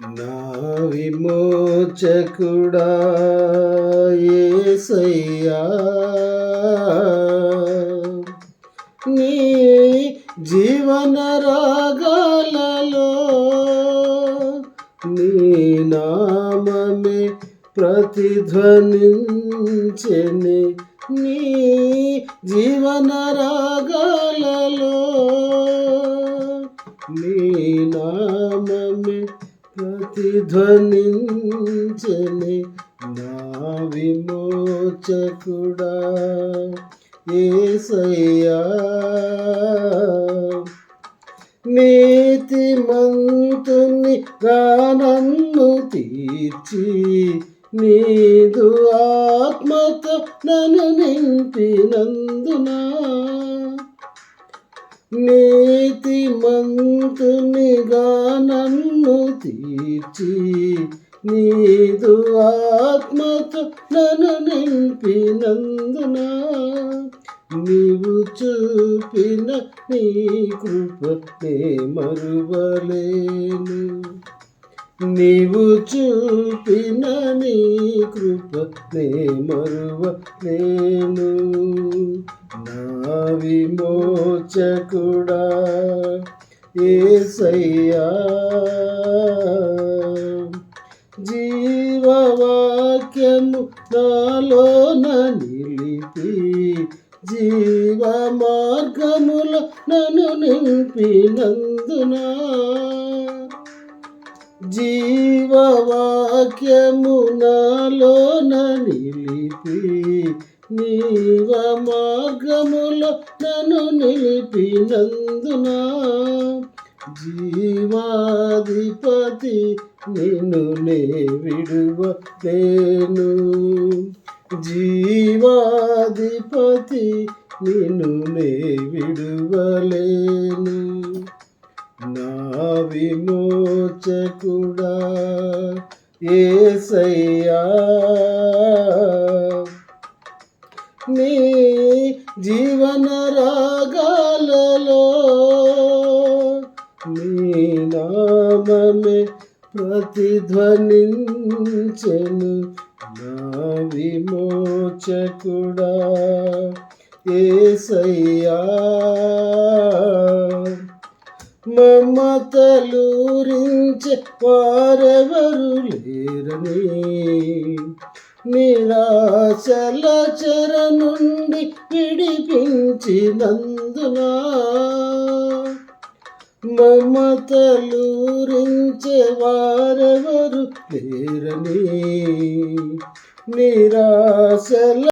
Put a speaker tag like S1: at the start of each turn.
S1: నా విమోచకుడా యేసయ్యా నీ జీవన రాగాలలో నీ నామమే ప్రతిధ్వనించెని. నీ జీవన రాగాలలో నీ నామమే ప్రతిధ్వనించని నా విమోచకుడా ఏసయ్యా. నీతిమంతుని గానన్ను తీర్చి నీదు ఆత్మత నన్ను నింపినందునా నీతి మంతునిగా నన్ను తీర్చి నీదు ఆత్మతో నన్ను నింపినందున నీవు చూపిన నీ కృపనే మరువలేను. నీవు చూపిన నీ కృపనే మరువలేను. నా విమోచకుడా ఏసయ్యా. జీవవాక్యము నాలోన నిలిపి జీవ మార్గముల నన్ను నింపినందునా. జీవవాక్యము నాలోన నిలిపి నీవ మార్గములో నన్ను నిలిపినందున జీవాధిపతి నిన్ను నే విడువతేను జీవాధిపతి నిన్ను నే విడువలేను. నా విమోచకుడా ఏసయ్యా నీ జీవన రాగాలలో నీ నామమే ప్రతిధ్వనించెను నా విమోచకుడా ఏసయ్యా. మమతలూరించే వారెవరు లేరని నిరాశల చెర నుండి విడిపించినందున మమతలూరించే వారెవరు లేరని నిరాశల